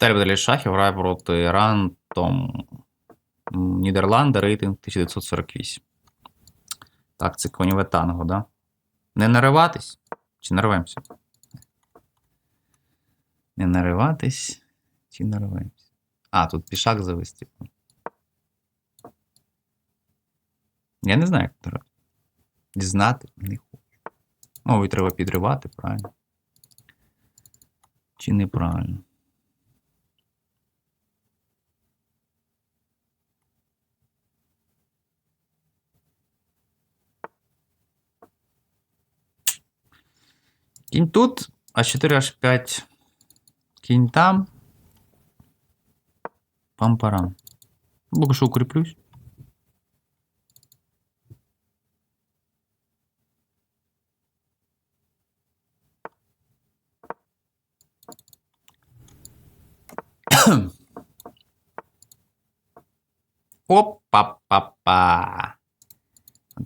Баталій Шахів грає проти Рантом. Нідерланди, рейтинг 1948. Так, це коніве танго, да? Не нариватись? Чи нариваємося? Не нариватись, чи нариваємося? А, тут пішак завести. Я не знаю, як робити. Дізнати не хочу. Мовою треба підривати, правильно? Чи неправильно? Кінь тут, А4, H5. Кінь там. Пам-парам. Поки що укріплюсь. Опа-па-па.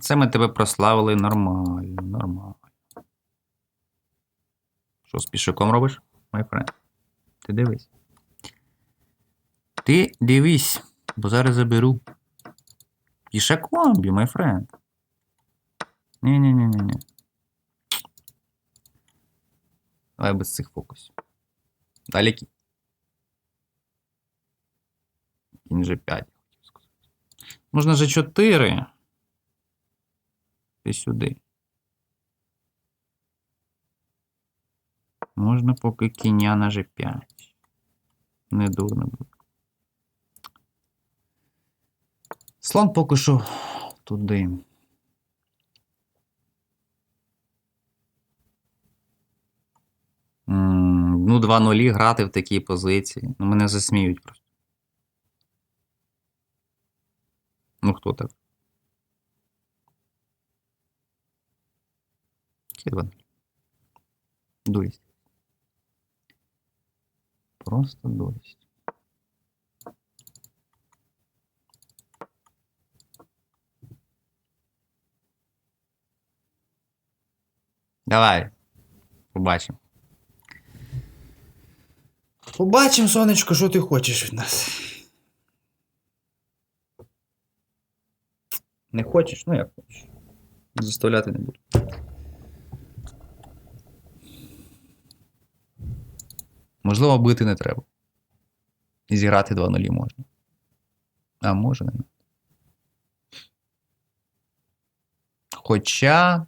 Це ми тебе прославили нормально, нормально. Що з пішаком робиш, май френд? Ти дивись. Ти дивись, бо зараз заберу. Пішаком бі, май френд. Ні-ні-ні-ні. Давай без цих фокусів. Далі кінь. G5, я хотів сказати. Можна G4. Ти сюди. Можна поки кіня на G5. Не дурно буде. Слон поки що туди. Ну, 2 нулі грати в такій позиції. Ну, мене засміють просто. Ну, хто так? Які 2 нулі? Дурість. Просто дурість. Давай. Побачимо. Побачимо, сонечко, що ти хочеш від нас. Не хочеш? Ну як хочеш. Заставляти не буду. Можливо, бити не треба. І зіграти 2-0 можна. А може не. Хоча.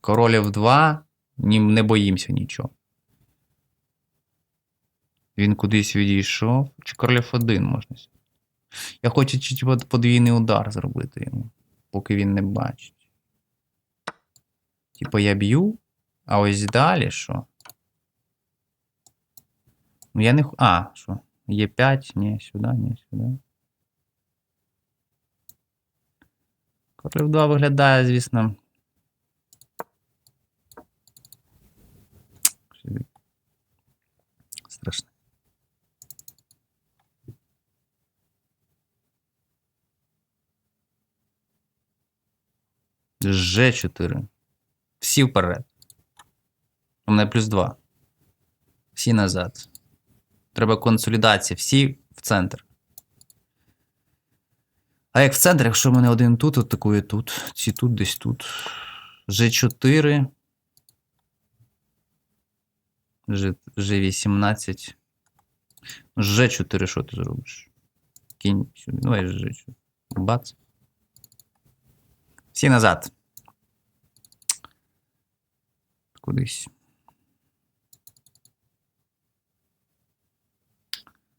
Королів 2 не боїмося нічого. Він кудись відійшов. Чи королів 1 можна? Я хочу подвійний удар зробити йому, поки він не бачить. Типа я б'ю, а ось далі що? Ну я не. А, що? Є 5, ні, сюди, ні, сюди. Королів 2 виглядає, звісно. Страшно. Ж4. Всі вперед. У мене плюс 2. Всі назад. Треба консолідація. Всі в центр. А як в центр, якщо в мене один тут, атакує тут, ці тут, десь тут. G4. G, G18. G4, що ти зробиш? Кінь сюди. Давай G4. Бац. Всі назад. Кудись.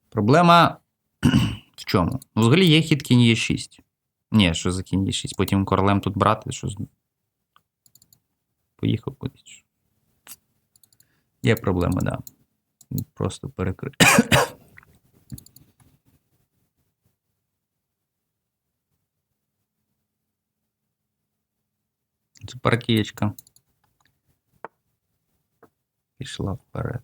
Проблема в чому? Ну, взагалі є хід кінь є 6. Ні, що за кінь є 6. Потім королем тут брати, що. Поїхав кудись. Є проблема, да. Просто перекрити. Це паркієчка. Пішла вперед.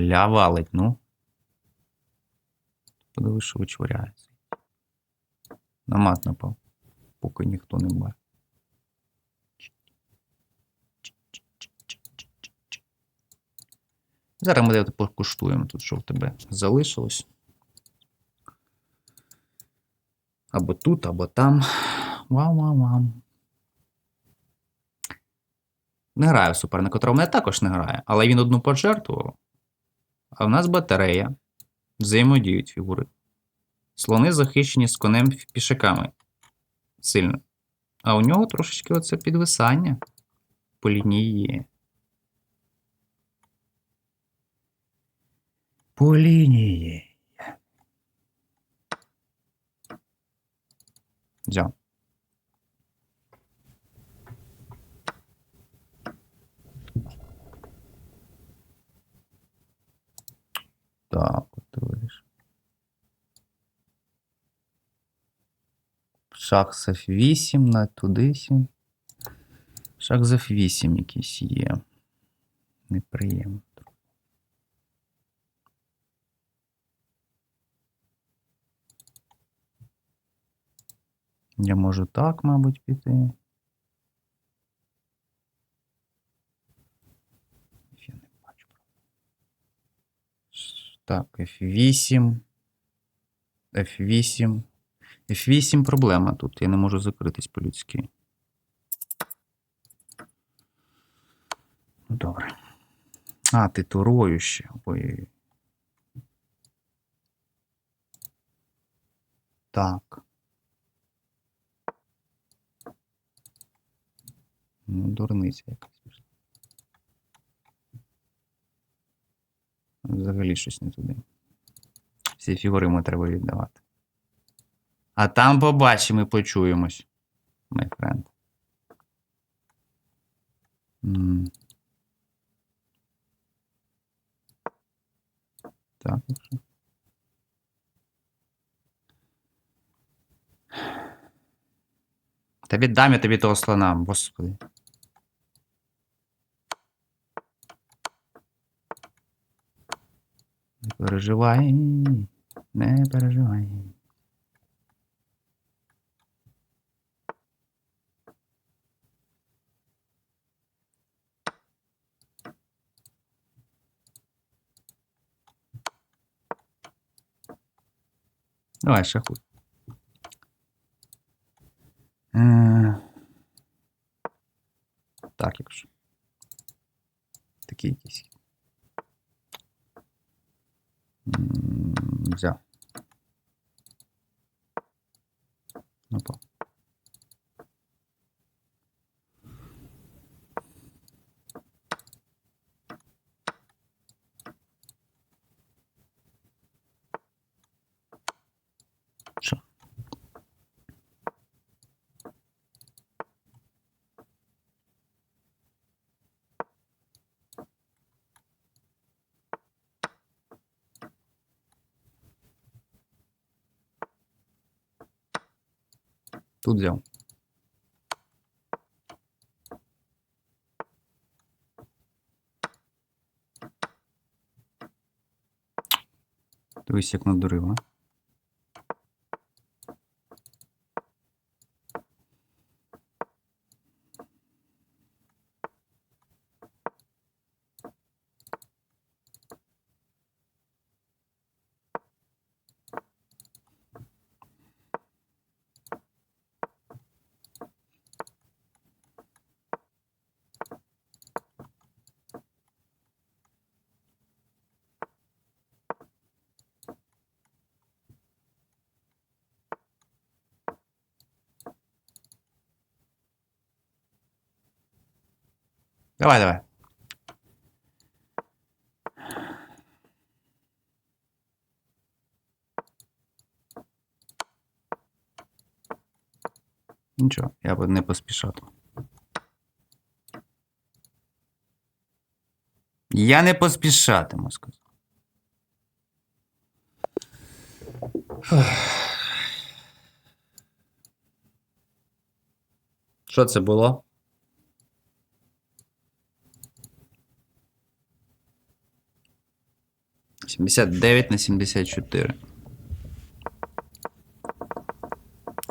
Ля валить, ну. Подивись, що вичворяється. На напав, поки ніхто не бачить. Зараз ми покуштуємо тут, що в тебе залишилось. Або тут, або там. Вау-вау-вау. Не грає в суперника, котрого мене також не грає, але він одну пожертвував. А в нас батарея. Взаємодіють фігури. Слони захищені з конем пішаками. Сильно. А у нього трошечки оце підвисання по лінії є. По лінії. Взяв. Так, от дивись. Шах з F8 на туди сім. Шах з F8 якийсь є. Неприємно. Я можу так, мабуть, піти. Я не бачу. Ш- Так, F8. F8. F8 проблема тут. Я не можу закритись по-людськи. Ну, добре. А, ти турою ще. Ой. Так. Ну, дурниця якась. Взагалі щось не туди. Всі фігури йому треба віддавати. А там побачимо і почуємось, мій френд. М. Так, якщо. Та віддам я тобі того слона, господи. Не переживай, не переживай. Давай, шахуй. Е, Так, якщо. Такий якийсь. М, Взяв. Опа. Тут взяв. Дивись, як надурив, а? Давай, давай. Нічого, я б не поспішав. Я не поспішатиму, сказав. Що це було? Сімдесят дев'ять на сімдесят чотири.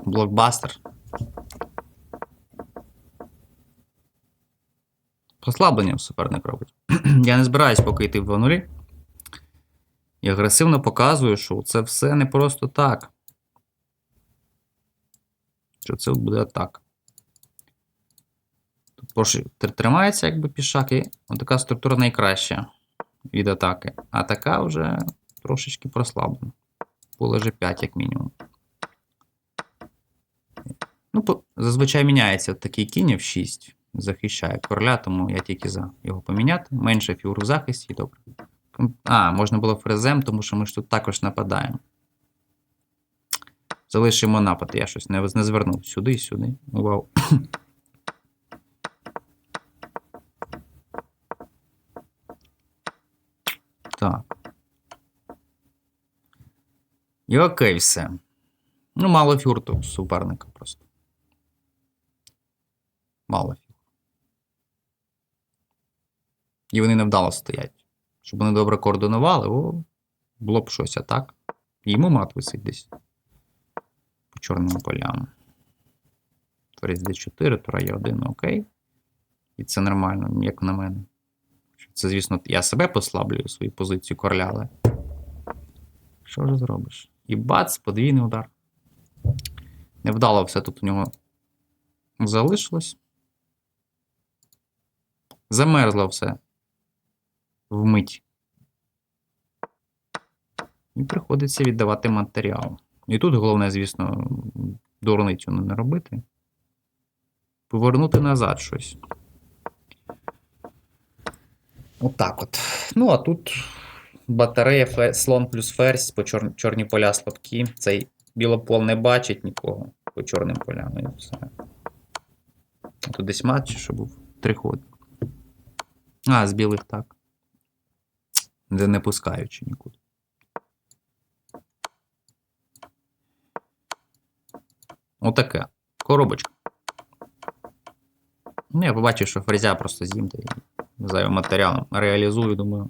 Блокбастер. Послаблення суперник робить. Я не збираюсь поки йти в 2-0. І агресивно показую, що це все не просто так. Що це буде так. Тут тримається якби пішак, і така структура найкраща від атаки. А така вже трошечки прослаблена. Поле G5, як мінімум. Ну, по- зазвичай міняється такий кінь в 6. Захищає короля, тому я тільки за його поміняти. Менше фігур в захисті, добре. А, можна було фрезем, тому що ми ж тут також нападаємо. Залишимо напад, я щось не, не звернув сюди, і сюди. Вау. Так. І окей, все. Ну, мало фігур тут суперника просто. Мало фігур. І вони невдало стоять. Щоб вони добре координували, о, було б щось, а так. Йому мат висить десь. По чорним полям. Творець D4, тура Е1, окей. І це нормально, як на мене. Це, звісно, я себе послаблюю свою позицію короля, але. Що ж зробиш? І бац, подвійний удар. Невдало все тут у нього залишилось. Замерзло все. Вмить. І приходиться віддавати матеріал. І тут головне, звісно, дурницю не робити. Повернути назад щось. Отак от. Ну, а тут батарея фе- слон плюс ферзь по чор... чорні поля слабкі. Цей білопол не бачить нікого по чорним полям. І все. Тут десь матч, що був три ходи. А, з білих так. Де не пускаючи нікуди. Отаке. Коробочка. Ну, я побачив, що фрезя просто з'їм та зайвим матеріалом. Реалізую, думаю,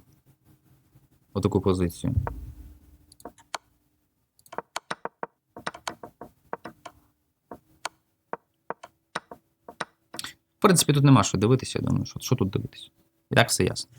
отаку позицію. В принципі, тут нема що дивитися, я думаю, що, що тут дивитися. І так все ясно.